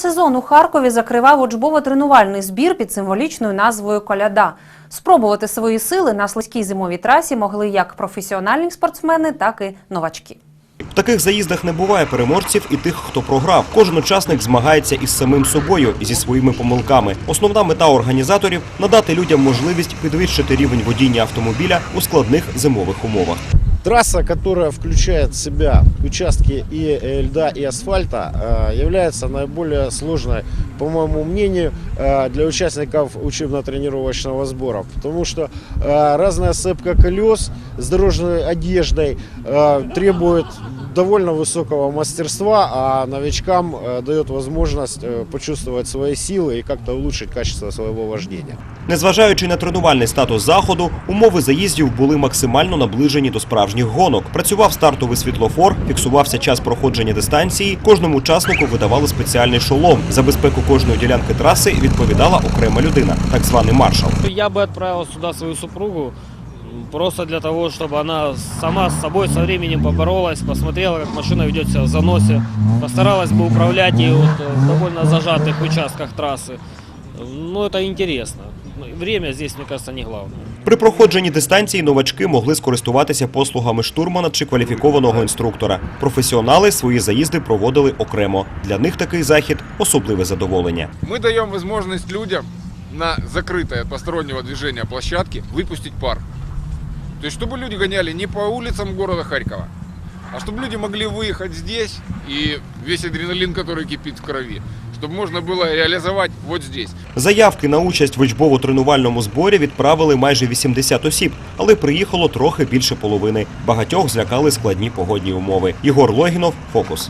Сезон у Харкові закривав учбово-тренувальний збір під символічною назвою Коляда. Спробувати свої сили на слизькій зимовій трасі могли як професіональні спортсмени, так і новачки. В таких заїздах не буває переможців і тих, хто програв. Кожен учасник змагається із самим собою зі своїми помилками. Основна мета організаторів надати людям можливість підвищити рівень водіння автомобіля у складних зимових умовах. Трасса, которая включает в себя участки и э, льда, и асфальта, э, является наиболее сложной, по моему мнению, э, для участников учебно-тренировочного сбора. Потому что э, разная сцепка колес с дорожной одеждой э, требует довольно высокого мастерства, а новичкам э, дает возможность э, почувствовать свои силы и как-то улучшить качество своего вождения. Незважаючи на тренувальний статус заходу, умови заїздів були максимально наближені до справжніх гонок. Працював стартовий світлофор, фіксувався час проходження дистанції. Кожному учаснику видавали спеціальний шолом. За безпеку кожної ділянки траси відповідала окрема людина, так званий маршал. Я бы отправил сюда свою супругу м, просто для того, чтобы она сама с собой со временем поборолась, посмотрела, как машина ведет себя в заносе, постаралась бы управлять ей вот э, в довольно зажатых участках трассы. Ну, это интересно. Ну, и Время здесь, мне кажется, не главное. При проходженні дистанції новачки могли скористуватися послугами штурмана чи кваліфікованого інструктора. Професіонали свої заїзди проводили окремо. Для них такий захід особливе задоволення. Мы даем возможность людям на закрытой от постороннего движения площадке выпустить пар. То есть, чтобы люди гоняли не по улицам города Харькова, а чтобы люди могли выехать здесь и весь адреналин, который кипит в крови, чтобы можно было реализовать вот здесь. Заявки на участь в учбово-тренувальному зборі відправили майже 80 осіб, але приїхало трохи більше половини. Багатьох злякали складні погодні умови. Єгор Логінов, Фокус.